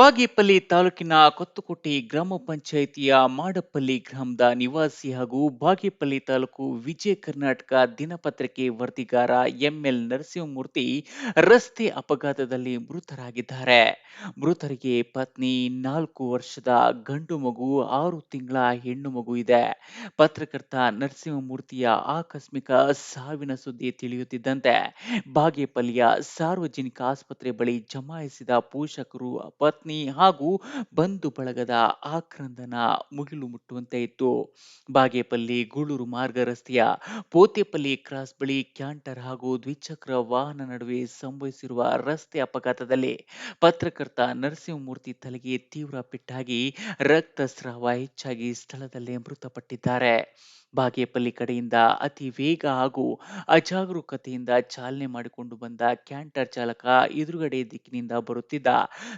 ಬಾಗೇಪಲ್ಲಿ ತಾಲೂಕಿನ ಕೊತ್ತುಕೋಟೆ ಗ್ರಾಮ ಪಂಚಾಯಿತಿಯ ಮಾಡಪಲ್ಲಿ ಗ್ರಾಮದ ನಿವಾಸಿ ಹಾಗೂ ಬಾಗೇಪಲ್ಲಿ ತಾಲೂಕು ವಿಜಯ ಕರ್ನಾಟಕ ದಿನಪತ್ರಿಕೆ ವರದಿಗಾರ ಎಂಎಲ್ ನರಸಿಂಹಮೂರ್ತಿ ರಸ್ತೆ ಅಪಘಾತದಲ್ಲಿ ಮೃತರಾಗಿದ್ದಾರೆ. ಮೃತರಿಗೆ ಪತ್ನಿ, ನಾಲ್ಕು ವರ್ಷದ ಗಂಡು ಮಗು, ಆರು ತಿಂಗಳ ಹೆಣ್ಣು ಮಗು ಇದೆ. ಪತ್ರಕರ್ತ ನರಸಿಂಹಮೂರ್ತಿಯ ಆಕಸ್ಮಿಕ ಸಾವಿನ ಸುದ್ದಿ ತಿಳಿಯುತ್ತಿದ್ದಂತೆ ಬಾಗೇಪಲ್ಲಿಯ ಸಾರ್ವಜನಿಕ ಆಸ್ಪತ್ರೆ ಬಳಿ ಜಮಾಯಿಸಿದ ಪೋಷಕರು ಪತ್ನಿ ಹಾಗೂ ಬಂಧು ಬಳಗದ ಆಕ್ರಂದನ ಮುಗಿಲು ಮುಟ್ಟುವಂತೆ ಇತ್ತು. ಬಾಗೇಪಲ್ಲಿ, ಗೂಳೂರು ಮಾರ್ಗ ರಸ್ತೆಯ ಪೋತೆಪಲ್ಲಿ ಕ್ರಾಸ್ ಬಳಿ ಕ್ಯಾಂಟರ್ ಹಾಗೂ ದ್ವಿಚಕ್ರ ವಾಹನ ನಡುವೆ ಸಂಭವಿಸಿರುವ ರಸ್ತೆ ಅಪಘಾತದಲ್ಲಿ ಪತ್ರಕರ್ತ ನರಸಿಂಹಮೂರ್ತಿ ತಲೆಗೆ ತೀವ್ರ ಪೆಟ್ಟಾಗಿ ರಕ್ತಸ್ರಾವ ಹೆಚ್ಚಾಗಿ ಸ್ಥಳದಲ್ಲೇ ಮೃತಪಟ್ಟಿದ್ದಾರೆ. ಬಾಗೇಪಲ್ಲಿ ಕಡೆಯಿಂದ ಅತಿ ವೇಗ ಹಾಗೂ ಅಜಾಗರೂಕತೆಯಿಂದ ಚಾಲನೆ ಮಾಡಿಕೊಂಡು ಬಂದ ಕ್ಯಾಂಟರ್ ಚಾಲಕ ಎದುರುಗಡೆ ದಿಕ್ಕಿನಿಂದ ಬರುತ್ತಿದ್ದ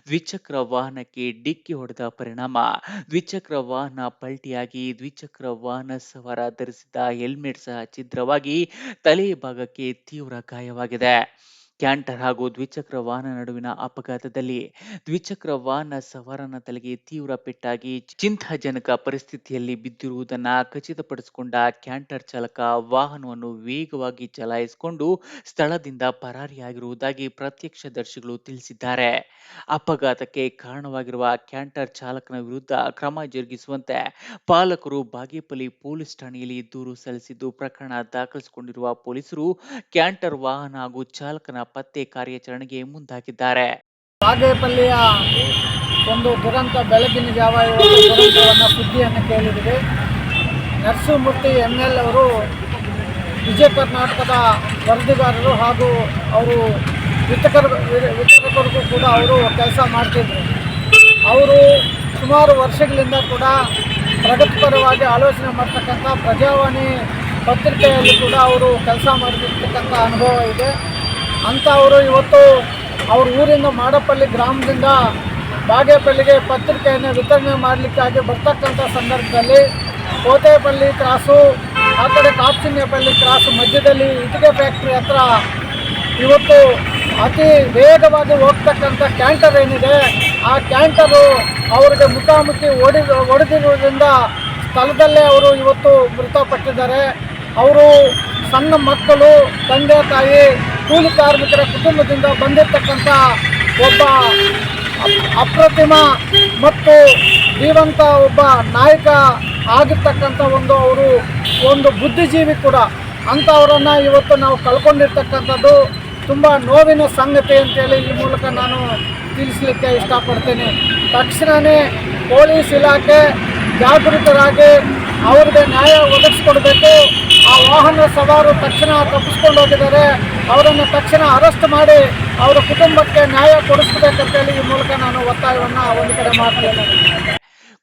ದ್ವಿಚಕ್ರ ವಾಹನಕ್ಕೆ ಡಿಕ್ಕಿ ಹೊಡೆದ ಪರಿಣಾಮ. ದ್ವಿಚಕ್ರ ವಾಹನ ಪಲ್ಟಿಯಾಗಿ ದ್ವಿಚಕ್ರ ವಾಹನ ಸವಾರ ಧರಿಸಿದ್ದ ಹೆಲ್ಮೆಟ್ ಸಹ ಛಿದ್ರವಾಗಿ ತಲೆ ಭಾಗಕ್ಕೆ ತೀವ್ರ ಗಾಯವಾಗಿದೆ. ಕ್ಯಾಂಟರ್ ಹಾಗೂ ದ್ವಿಚಕ್ರ ವಾಹನ ನಡುವಿನ ಅಪಘಾತದಲ್ಲಿ ದ್ವಿಚಕ್ರ ವಾಹನ ಸವಾರನ ತಲೆಗೆ ತೀವ್ರ ಪೆಟ್ಟಾಗಿ ಚಿಂತಾಜನಕ ಪರಿಸ್ಥಿತಿಯಲ್ಲಿ ಬಿದ್ದಿರುವುದನ್ನ ಖಚಿತಪಡಿಸಿಕೊಂಡ ಕ್ಯಾಂಟರ್ ಚಾಲಕ ವಾಹನವನ್ನು ವೇಗವಾಗಿ ಚಲಾಯಿಸಿಕೊಂಡು ಸ್ಥಳದಿಂದ ಪರಾರಿಯಾಗಿರುವುದಾಗಿ ಪ್ರತ್ಯಕ್ಷದರ್ಶಿಗಳು ತಿಳಿಸಿದ್ದಾರೆ. ಅಪಘಾತಕ್ಕೆ ಕಾರಣವಾಗಿರುವ ಕ್ಯಾಂಟರ್ ಚಾಲಕನ ವಿರುದ್ಧ ಕ್ರಮ ಜರುಗಿಸುವಂತೆ ಪಾಲಕರು ಬಾಗೇಪಲ್ಲಿ ಪೊಲೀಸ್ ಠಾಣೆಯಲ್ಲಿ ದೂರು ಸಲ್ಲಿಸಿದ್ದು ಪ್ರಕರಣ ದಾಖಲಿಸಿಕೊಂಡಿರುವ ಪೊಲೀಸರು ಕ್ಯಾಂಟರ್ ವಾಹನ ಹಾಗೂ ಚಾಲಕನ ಪತ್ತೆ ಕಾರ್ಯಾಚರಣೆಗೆ ಮುಂದಾಗಿದ್ದಾರೆ. ಬಾಗೇಪಲ್ಲಿಯ ಒಂದು ದುರಂತ ಬೆಳಗಿನ ಜಾವ ಸುದ್ದಿಯನ್ನು ಕೇಳಿದಿದೆ ನರಸಿಂಹಮೂರ್ತಿ ಎಂ ಎಲ್ ಅವರು ವಿಜಯ ಕರ್ನಾಟಕದ ವರದಿಗಾರರು ಹಾಗೂ ಅವರು ವಿತಕರ, ವಿತರಕರಿಗೂ ಕೂಡ ಅವರು ಕೆಲಸ ಮಾಡ್ತಿದ್ರು. ಅವರು ಸುಮಾರು ವರ್ಷಗಳಿಂದ ಕೂಡ ಪ್ರಗತಿಪರವಾಗಿ ಆಲೋಚನೆ ಮಾಡ್ತಕ್ಕಂಥ ಪ್ರಜಾವಾಣಿ ಪತ್ರಿಕೆಯಲ್ಲಿ ಕೂಡ ಅವರು ಕೆಲಸ ಮಾಡ್ತಿರ್ತಕ್ಕಂಥ ಅನುಭವ ಇದೆ. ಅಂತ ಅವರು ಇವತ್ತು ಅವ್ರ ಊರಿಂದ ಮಾಡಪಲ್ಲಿ ಗ್ರಾಮದಿಂದ ಬಾಗೇಪಲ್ಲಿಗೆ ಪತ್ರಿಕೆಯನ್ನು ವಿತರಣೆ ಮಾಡಲಿಕ್ಕಾಗಿ ಬರ್ತಕ್ಕಂಥ ಸಂದರ್ಭದಲ್ಲಿ ಕೋತೆಪಲ್ಲಿ ಕ್ರಾಸು, ಆ ಕಡೆ ಕಾಪ್ಚಿನ್ಯಪಲ್ಲಿ ಕ್ರಾಸು ಮಧ್ಯದಲ್ಲಿ ಇಟ್ಟಿಗೆ ಫ್ಯಾಕ್ಟ್ರಿ ಹತ್ರ ಇವತ್ತು ಅತಿ ವೇಗವಾಗಿ ಹೋಗ್ತಕ್ಕಂಥ ಕ್ಯಾಂಟರ್ ಏನಿದೆ, ಆ ಕ್ಯಾಂಟರು ಅವರಿಗೆ ಮುಖಾಮುಖಿ ಒಡಿ ಹೊಡೆದಿರುವುದರಿಂದ ಸ್ಥಳದಲ್ಲೇ ಅವರು ಇವತ್ತು ಮೃತಪಟ್ಟಿದ್ದಾರೆ. ಅವರು ಸಣ್ಣ ಮಕ್ಕಳು, ತಂದೆ, ತಾಯಿ, ಕೂಲಿ ಕಾರ್ಮಿಕರ ಕುಟುಂಬದಿಂದ ಬಂದಿರತಕ್ಕಂಥ ಒಬ್ಬ ಅಪ್- ಅಪ್ರತಿಮ ಮತ್ತು ಜೀವಂತ ಒಬ್ಬ ನಾಯಕ ಆಗಿರ್ತಕ್ಕಂಥ ಒಂದು ಅವರು ಒಂದು ಬುದ್ಧಿಜೀವಿ ಕೂಡ. ಅಂಥವರನ್ನು ಇವತ್ತು ನಾವು ಕಳ್ಕೊಂಡಿರ್ತಕ್ಕಂಥದ್ದು ತುಂಬ ನೋವಿನ ಸಂಗತಿ ಅಂತೇಳಿ ಈ ಮೂಲಕ ನಾನು ತಿಳಿಸ್ಲಿಕ್ಕೆ ಇಷ್ಟಪಡ್ತೇನೆ. ತಕ್ಷಣವೇ ಪೊಲೀಸ್ ಇಲಾಖೆ ಜಾಗೃತರಾಗಿ ಅವ್ರಿಗೆ ನ್ಯಾಯ ಒದಗಿಸ್ಕೊಡ್ಬೇಕು. ಆ ವಾಹನ ಸವಾರು ತಕ್ಷಣ ತಪ್ಪಿಸ್ಕೊಂಡು ಹೋಗಿದ್ದಾರೆ. ಅವರನ್ನು ತಕ್ಷಣ ಅರೆಸ್ಟ್ ಮಾಡಿ ಅವರ ಕುಟುಂಬಕ್ಕೆ ನ್ಯಾಯ ಕೊಡಿಸ್ಬೇಕಂತೇಳಿ ಈ ಮೂಲಕ ನಾನು ಒತ್ತಾಯವನ್ನು ಒಂದು ಕಡೆ ಮಾಡ್ತೇನೆ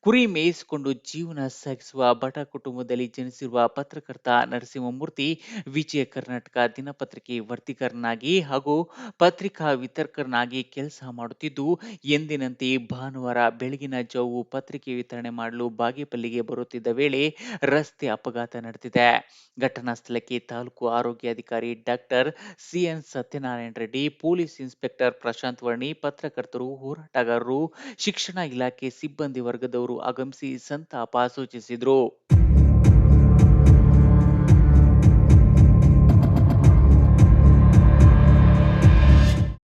ಕುರಿ ಮೇಯಿಸಿಕೊಂಡು ಜೀವನ ಸಾಗಿಸುವ ಬಟ ಕುಟುಂಬದಲ್ಲಿ ಜನಿಸಿರುವ ಪತ್ರಕರ್ತ ನರಸಿಂಹಮೂರ್ತಿ, ವಿಜಯ ಕರ್ನಾಟಕ ದಿನಪತ್ರಿಕೆ ವರ್ತಿಕರನಾಗಿ ಹಾಗೂ ಪತ್ರಿಕಾ ವಿತರಕನಾಗಿ ಕೆಲಸ ಮಾಡುತ್ತಿದ್ದು, ಎಂದಿನಂತೆ ಭಾನುವಾರ ಬೆಳಗಿನ ಜಾವು ಪತ್ರಿಕೆ ವಿತರಣೆ ಮಾಡಲು ಬಾಗೇಪಲ್ಲಿಗೆ ಬರುತ್ತಿದ್ದ ವೇಳೆ ರಸ್ತೆ ಅಪಘಾತ ನಡೆದಿದೆ. ಘಟನಾ ಸ್ಥಳಕ್ಕೆ ತಾಲೂಕು ಆರೋಗ್ಯಾಧಿಕಾರಿ doctor CN Satyanarayana Reddy, police inspector Prashant Varni, ಪತ್ರಕರ್ತರು, ಹೋರಾಟಗಾರರು, ಶಿಕ್ಷಣ ಇಲಾಖೆ ಸಿಬ್ಬಂದಿ ವರ್ಗದವರು ಆಗಮಿಸಿ ಸಂತಾಪ ಸೂಚಿಸಿದರು.